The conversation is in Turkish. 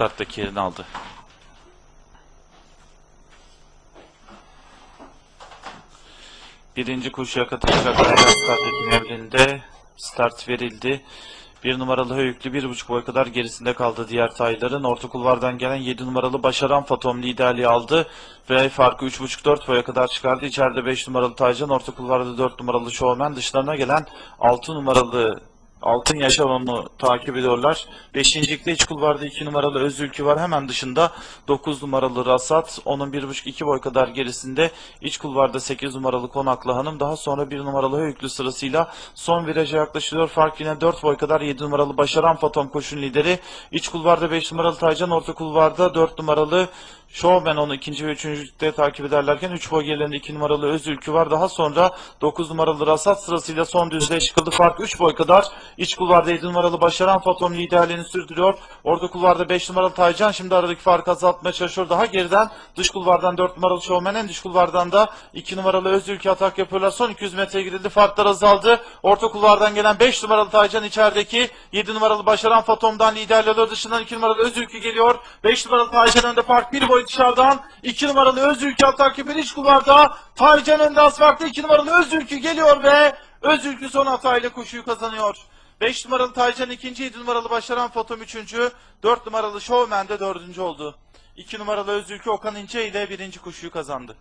starttaki yerini aldı. Birinci koşuya katılacak Aylar starttaki evlerinde start verildi. Bir numaralı Höyüklü bir buçuk boy kadar gerisinde kaldı diğer tayların. Orta kulvardan gelen 7 numaralı Başaran Fatom liderliği aldı. Ve farkı 3.5-4 boya kadar çıkardı. İçeride 5 numaralı Taycan, orta kulvarda 4 numaralı Showman. Dışlarına gelen 6 numaralı Altın Yaşamam'ı takip ediyorlar. Beşincilikte iç kulvarda 2 numaralı Özülkü var. Hemen dışında 9 numaralı Rasat. Onun 1.5-2 boy kadar gerisinde. iç kulvarda 8 numaralı Konaklı Hanım. Daha sonra 1 numaralı Höyüklü sırasıyla son viraja yaklaşılıyor. Fark yine 4 boy kadar 7 numaralı Başaran Faton koşun lideri. İç kulvarda 5 numaralı Taycan. Orta kulvarda 4 numaralı Showman onu ikinci ve üçüncülükte takip ederlerken 3 boy 2 numaralı Özülkü var. Daha sonra 9 numaralı Rasat sırasıyla son düzlüğe çıkıldı. Fark 3 boy kadar. İç kulvarda 7 numaralı Başaran Fatom liderliğini sürdürüyor. Orta kulvarda 5 numaralı Taycan şimdi aradaki farkı azaltmaya çalışıyor. Daha geriden dış kulvardan 4 numaralı Showman en dış kulvardan da 2 numaralı Özülkü atak yapıyorlar. Son 200 metreye girildi. Farklar azaldı. Orta kulvardan gelen 5 numaralı Taycan içerideki 7 numaralı Başaran Fatom'dan liderliği. Dışından 2 numaralı Özülkü geliyor. 5 numaralı Taycan önde fark 1 boy dışarıdan. 2 numaralı Özülkü yapıyor. İç kulvarda Taycan önde az farklı 2 numaralı Özülkü geliyor ve Özülkü son hatayla koşuyu kazanıyor. 5 numaralı Taycan ikinci, 7 numaralı Başaran Fotom üçüncü, 4 numaralı Showman de dördüncü oldu. 2 numaralı Özülkü Okan İnce ile birinci koşuyu kazandı.